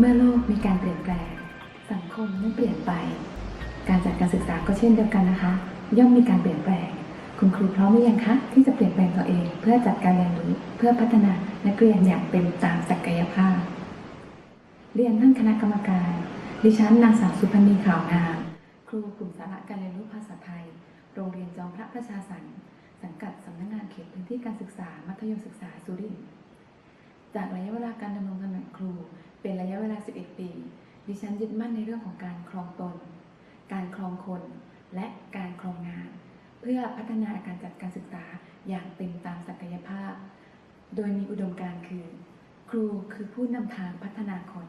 เมื่อโลกมีการเปลี่ยนแปลง สังคมไม่เปลี่ยนไป การจัดการศึกษาก็เช่นเดียวกันนะคะ ย่อมมีการเปลี่ยนแปลง คุณครูพร้อมหรือยังคะที่จะเปลี่ยนแปลงตัวเอง เพื่อจัดการเรียนรู้เพื่อพัฒนานักเรียนอย่างเป็นตามศักยภาพ เรียนท่านคณะกรรมการ ดิฉันนางสาวสุพนีขาวงามครูกลุ่มสาระการเรียนรู้ภาษาไทย โรงเรียนจอมพระประชาสรรค์สังกัดสำนักงานเขตพื้นที่การศึกษา มัธยมศึกษาสุรินทร์จากระยะเวลาการดำรงตำแหน่งครู เป็นระยะเวลา 11 ปี ดิฉันยึดมั่นในเรื่องของการครองตน การครองคน และการครองงาน เพื่อพัฒนาการจัดการศึกษาอย่างเต็มตามศักยภาพ โดยมีอุดมการณ์คือ ครูคือผู้นำทางพัฒนาคน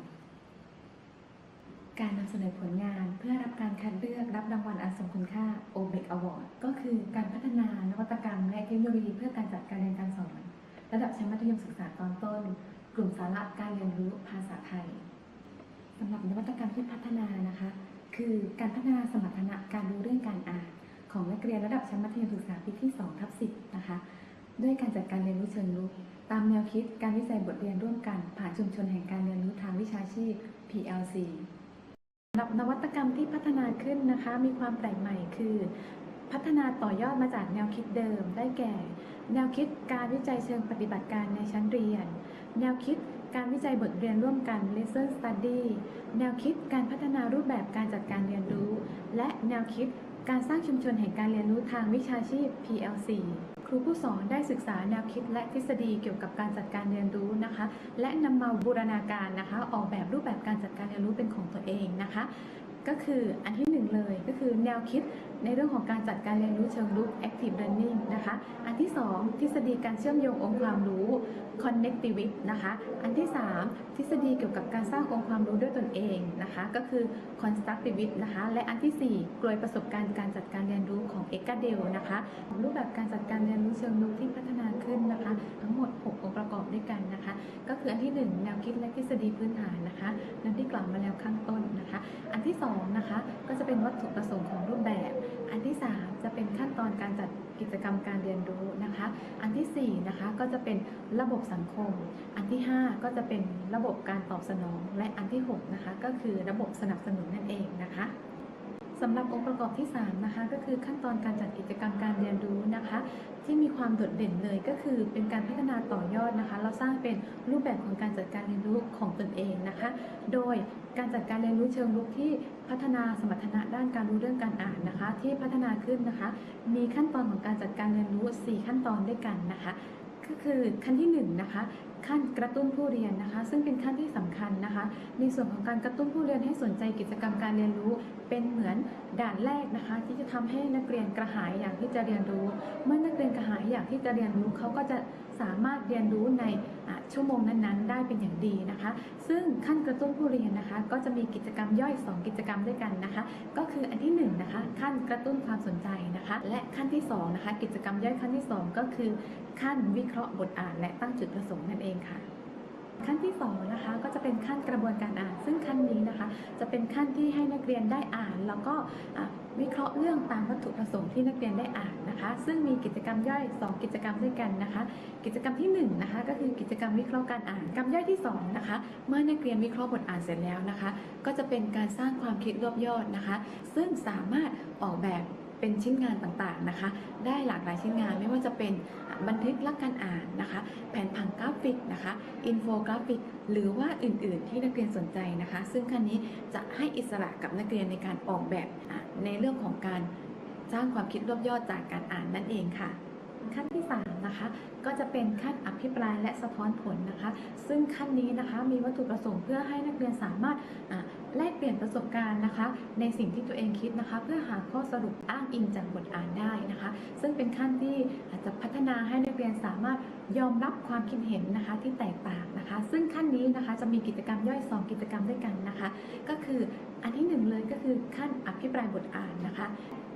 การนำเสนอผลงานเพื่อรับการคัดเลือกรับรางวัลอันทรงคุณค่า o b e c Award ก็คือการพัฒนานวัตกรรมและเทคโนโลยีเพื่อการจัดการเรียนการสอน ระดับชั้นมัธยมศึกษาตอนต้น ลุ่มสาระการเรียนรู้ภาษาไทยสำหรับนวัตกรรมที่พัฒนานะคะ คือการพัฒนาสมรรถนะการรู้เรื่องการอ่านของนักเรียนระดับชั้นมัธยมศึกษาปีที่2ทับ10นะคะด้วยการจัดการเรียนรู้เชิงรุกตามแนวคิดการวิจัยบทเรียนร่วมกันผ่านชุมชนแห่งการเรียนรู้ทางวิชาชีพ PLC สำหรับนวัตกรรมที่พัฒนาขึ้นนะคะ มีความแปลกใหม่คือ พัฒนาต่อยอดมาจากแนวคิดเดิมได้แก่ แนวคิดการวิจัยเชิงปฏิบัติการในชั้นเรียน แนวคิดการวิจัยบทเรียนร่วมกัน Lesson Study แนวคิดการพัฒนารูปแบบการจัดการเรียนรู้ และแนวคิดการสร้างชุมชนแห่งการเรียนรู้ทางวิชาชีพ PLC ครูผู้สอนได้ศึกษาแนวคิดและทฤษฎีเกี่ยวกับการจัดการเรียนรู้นะคะ และนำมาบูรณาการนะคะ ออกแบบรูปแบบการจัดการเรียนรู้เป็นของตัวเองนะคะ ก็คืออันที่หนึ่งเลยก็คือแนวคิดในเรื่องของการจัดการเรียนรู้เชิงรุก active learning นะคะ อันที่สองทฤษฎีการเชื่อมโยงองค์ความรู้ connectivist นะคะ อันที่สามทฤษฎีเกี่ยวกับการสร้างองค์ความรู้ด้วยตนเองนะคะ ก็คือ constructivist นะคะ และอันที่สี่กลวยประสบการณ์การจัดการเรียนรู้ของเอกาเดลนะคะรูปแบบการจัดการเรียนรู้เชิงรุกที่พัฒนาขึ้นนะคะ 6 องค์ประกอบด้วยกันนะคะ ก็คืออันที่ 1 แนวคิดและทฤษฎีพื้นฐานนะคะดังที่กล่าวมาแล้วข้างต้นนะคะ อันที่2นะคะก็จะเป็นวัตถุประสงค์ของรูปแบบ อันที่ 3 จะเป็นขั้นตอนการจัดกิจกรรมการเรียนรู้นะคะ อันทีสี่4นะคะก็จะเป็นระบบสังคม อันที่ 5 ก็จะเป็นระบบการตอบสนอง และอันที่6นะคะก็คือระบบสนับสนุนนั่นเองนะคะ สำหรับองค์ประกอบที่3นะคะก็คือขั้นตอนการจัดกิจกรรมการเรียนรู้นะคะ ที่มีความโดดเด่นเลยก็คือเป็นการพัฒนาต่อยอดนะคะ เราสร้างเป็นรูปแบบของการจัดการเรียนรู้ของตนเองนะคะ โดยการจัดการเรียนรู้เชิงรุกที่พัฒนาสมรรถนะด้านการรู้เรื่องการอ่านนะคะ ที่พัฒนาขึ้นนะคะ มีขั้นตอนของการจัดการเรียนรู้ 4 ขั้นตอนด้วยกันนะคะ ก็คือขั้นที่1นะคะ ขั้นกระตุ้นผู้เรียนนะคะ ซึ่งเป็นขั้นที่สำคัญนะคะ ในส่วนของการกระตุ้นผู้เรียนให้สนใจกิจกรรมการเรียนรู้เป็นเหมือนด่านแรกนะคะ ที่จะทำให้นักเรียนกระหายอยากที่จะเรียนรู้ เมื่อนักเรียนกระหายอยากที่จะเรียนรู้เขาก็จะ สามารถเรียนรู้ในชั่วโมงนั้นๆ ได้เป็นอย่างดีนะคะ ซึ่งขั้นกระตุ้นผู้เรียนนะคะ ก็จะมีกิจกรรมย่อย 2 กิจกรรมด้วยกันนะคะ ก็คืออันที่1นนะคะขั้นกระตุ้นความสนใจนะคะ และขั้นที่2นะคะกิจกรรมย่อยขั้นที่ 2 ก็คือ ขั้นวิเคราะห์บทอ่าน และตั้งจุดประสงค์นั่นเองค่ะขั้นที่2นะคะก็จะเป็นขั้นกระบวนการอ่าน ซึ่งขั้นนี้นะคะ จะเป็นขั้นที่ให้นักเรียนได้อ่านแล้วก็ วิเคราะห์เรื่องตามวัตถุประสงค์ที่นักเรียนได้อ่านนะคะ ซึ่งมีกิจกรรมย่อย 2 กิจกรรมด้วยกันนะคะ กิจกรรมที่1นะคะก็คือกิจกรรมวิเคราะห์การอ่านกรรมย่อยที่2นะคะเมื่อนักเรียนวิเคราะห์บทอ่านเสร็จแล้วนะคะ ก็จะเป็นการสร้างความคิดรวบยอดนะคะ ซึ่งสามารถออกแบบเป็นชิ้นงานต่างๆนะคะ ได้หลากหลายชิ้นงานไม่ว่าจะเป็น บันทึกลักการอ่านนะคะ แผนผังกราฟิกนะคะ อินโฟกราฟิก หรือว่าอื่นๆ ที่นักเรียนสนใจนะคะ ซึ่งขั้นนี้จะให้อิสระกับนักเรียนในการออกแบบในเรื่องของการสร้างความคิดรวบยอดจากการอ่านนั่นเองค่ะ ขั้นที่3นะคะก็จะเป็นขั้นอภิปรายและสะท้อนผลนะคะ ซึ่งขั้นนี้นะคะมีวัตถุประสงค์เพื่อให้นักเรียนสามารถ แลกเปลี่ยนประสบการณ์นะคะ ในสิ่งที่ตัวเองคิดนะคะ เพื่อหาข้อสรุปอ้างอิงจากบทอ่านได้นะคะ ซึ่งเป็นขั้นที่อาจจะพัฒนาให้นักเรียนสามารถยอมรับความคิดเห็นนะคะที่แตกต่างนะคะ ซึ่งขั้นนี้นะคะจะมีกิจกรรมย่อย 2 กิจกรรมด้วยกันนะคะ ก็คืออันที่หนึ่งเลยก็คือขั้นอภิปรายบทอ่านนะคะ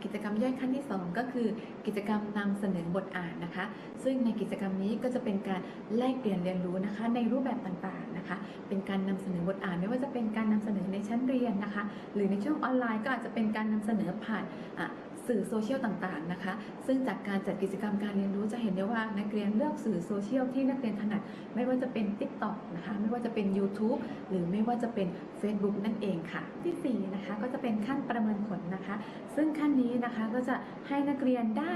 กิจกรรมย่อยขั้นที่ 2 ก็คือกิจกรรมนำเสนอบทอ่านนะคะ ซึ่งในกิจกรรมนี้ก็จะเป็นการแลกเปลี่ยนเรียนรู้นะคะ ในรูปแบบต่างๆนะคะ เป็นการนำเสนอบทอ่าน ไม่ว่าจะเป็นการนำเสนอในชั้นเรียนนะคะ หรือในช่วงออนไลน์ก็อาจจะเป็นการนำเสนอผ่านอะ สื่อโซเชียลต่างๆนะคะ ซึ่งจากการจัดกิจกรรมการเรียนรู้จะเห็นได้ว่านักเรียนเลือกสื่อโซเชียลที่นักเรียนถนัด ไม่ว่าจะเป็น TikTok นะคะ ไม่ว่าจะเป็น YouTube หรือไม่ว่าจะเป็น Facebook นั่นเองค่ะ ที่สี่นะคะก็จะเป็นขั้นประเมินผลนะคะ ซึ่งขั้นนี้นะคะก็จะให้นักเรียนได้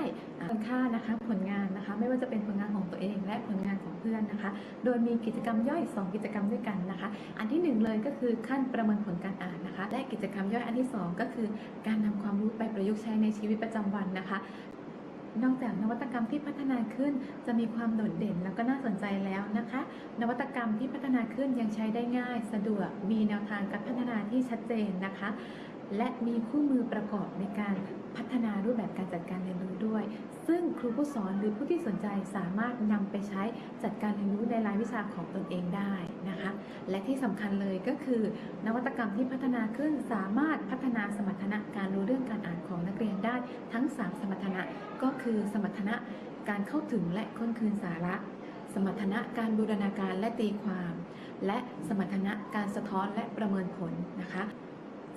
คุณค่านะคะผลงานนะคะ ไม่ว่าจะเป็นผลงานของตัวเองและผลงานของเพื่อนนะคะ โดยมีกิจกรรมย่อย 2 กิจกรรมด้วยกันนะคะ อันที่หนึ่งเลยก็คือขั้นประเมินผลการอ่านนะคะ และกิจกรรมย่อยอันที่สองก็คือ การนำความรู้ไปประยุกต์ใช้ในชีวิตประจำวันนะคะ นอกจากนวัตกรรมที่พัฒนาขึ้น จะมีความโดดเด่นแล้วก็น่าสนใจแล้วนะคะ นวัตกรรมที่พัฒนาขึ้นยังใช้ได้ง่าย สะดวกมีแนวทางการพัฒนาที่ชัดเจนนะคะ และมีคู่มือประกอบในการพัฒนารูปแบบการจัดการเรียนรู้ด้วย ซึ่งครูผู้สอนหรือผู้ที่สนใจสามารถนำไปใช้จัดการเรียนรู้ในรายวิชาของตนเองได้นะคะ และที่สำคัญเลยก็คือ นวัตกรรมที่พัฒนาขึ้นสามารถพัฒนาสมรรถนะการรู้เรื่องการอ่านของนักเรียนได้ทั้ง 3 สมรรถนะก็คือสมรรถนะการเข้าถึงและค้นคืนสาระ สมรรถนะการบูรณาการและตีความ และสมรรถนะการสะท้อนและประเมินผลนะคะ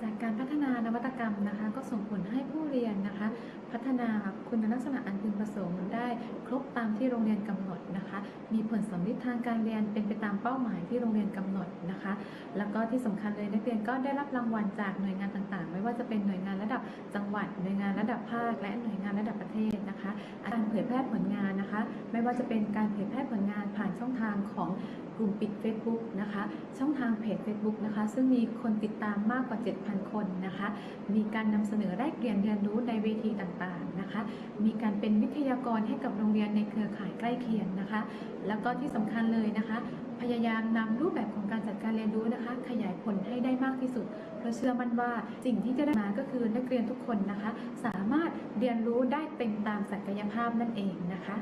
จากการพัฒนานวัตกรรมนะคะ ก็ส่งผลให้ผู้เรียนนะคะ พัฒนาคุณลักษณะอันพึง ประสงค์ได้ครบตามที่โรงเรียนกำหนดนะคะ มีผลสำลิดทางการเรียนเป็นไปตามเป้าหมายที่โรงเรียนกำหนดนะคะ แล้วก็ที่สำคัญเลยนักเรียนก็ได้รับรางวัลจากหน่วยงานต่างๆ ไม่ว่าจะเป็นหน่วยงานระดับจังหวัด หน่วยงานระดับภาค และหน่วยงานระดับประเทศนะคะ การเผยแพร่ผลงานนะคะ ไม่ว่าจะเป็นการเผยแพร่ผลงานผ่านช่องทางของกลุ่มปิด Facebook นะคะ ช่องทางเพจ Facebook นะคะ ซึ่งมีคนติดตามมากกว่า 7,000 คนนะคะ มีการนำเสนอแลกเปลี่ยนเรียนรู้ในเวทีต่างๆนะคะ มีการเป็นวิทยากรให้กับโรงเรียนในเครือข่ายใกล้เคียงนะคะ แล้วก็ที่สำคัญเลยนะคะ พยายามนำรูปแบบของการจัดการเรียนรู้นะคะ ขยายผลให้ได้มากที่สุด เพราะเชื่อมั่นว่าสิ่งที่จะได้มาก็คือนักเรียนทุกคนนะคะ สามารถเรียนรู้ได้เต็มตามศักยภาพนั่นเองนะคะ